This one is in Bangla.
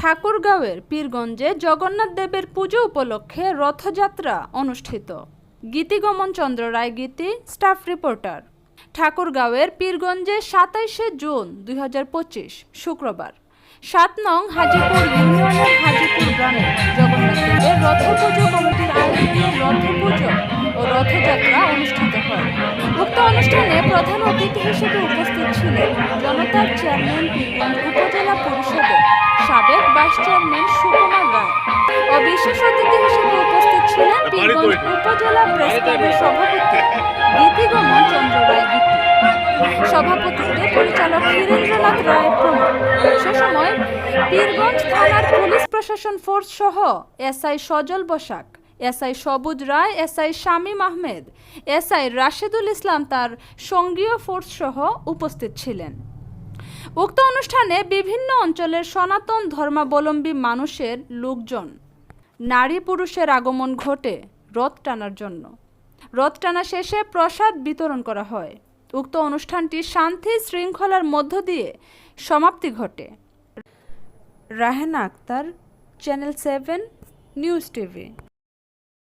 ঠাকুরগাঁওয়ের পীরগঞ্জে জগন্নাথ দেবের পুজো উপলক্ষে রথযাত্রা অনুষ্ঠিত। গীতিগমন চন্দ্র রায় গীতি, স্টাফ রিপোর্টার। ঠাকুরগাঁওয়ের পীরগঞ্জে সাতাইশে জুন দুই হাজার পঁচিশ, শুক্রবার। সাত নং হাজিপুর ইউনিয়নের হাজিপুর গ্রামে জগন্নাথ দেবের রথ পুজো কমিটির আয়োজনে রথ পুজো ও রথযাত্রা অনুষ্ঠিত হয়। উক্ত অনুষ্ঠানে প্রধান অতিথি হিসেবে উপস্থিত ছিলেন জনতার চেয়ারম্যান সাবেক ভাইস চেয়ারম্যান সুকুমার রায়। ও বিশেষ অতিথি হিসেবে উপস্থিত ছিলেন পীরগঞ্জ উপজেলা প্রেস ক্লাবের সভাপতি গীতিগমন চন্দ্র রায় গীতি। সভাপতিত্বে পরিচালক হীরেন্দ্রনাথ রায় প্রমুখ। সে সময় পীরগঞ্জ থানার পুলিশ প্রশাসন ফোর্স সহ SI Sajal Basak SI Sabuj Roy SI Shamim Ahmed SI Rashedul Islam তার সঙ্গীয় ফোর্স সহ উপস্থিত ছিলেন। উক্ত অনুষ্ঠানে বিভিন্ন অঞ্চলের সনাতন ধর্মাবলম্বী মানুষের লোকজন, নারী পুরুষের আগমন ঘটে রথ টানার জন্য। রথ টানা শেষে প্রসাদ বিতরণ করা হয়। উক্ত অনুষ্ঠানটি শান্তি শৃঙ্খলার মধ্য দিয়ে সমাপ্তি ঘটে। Rahena Akter channel seven news TV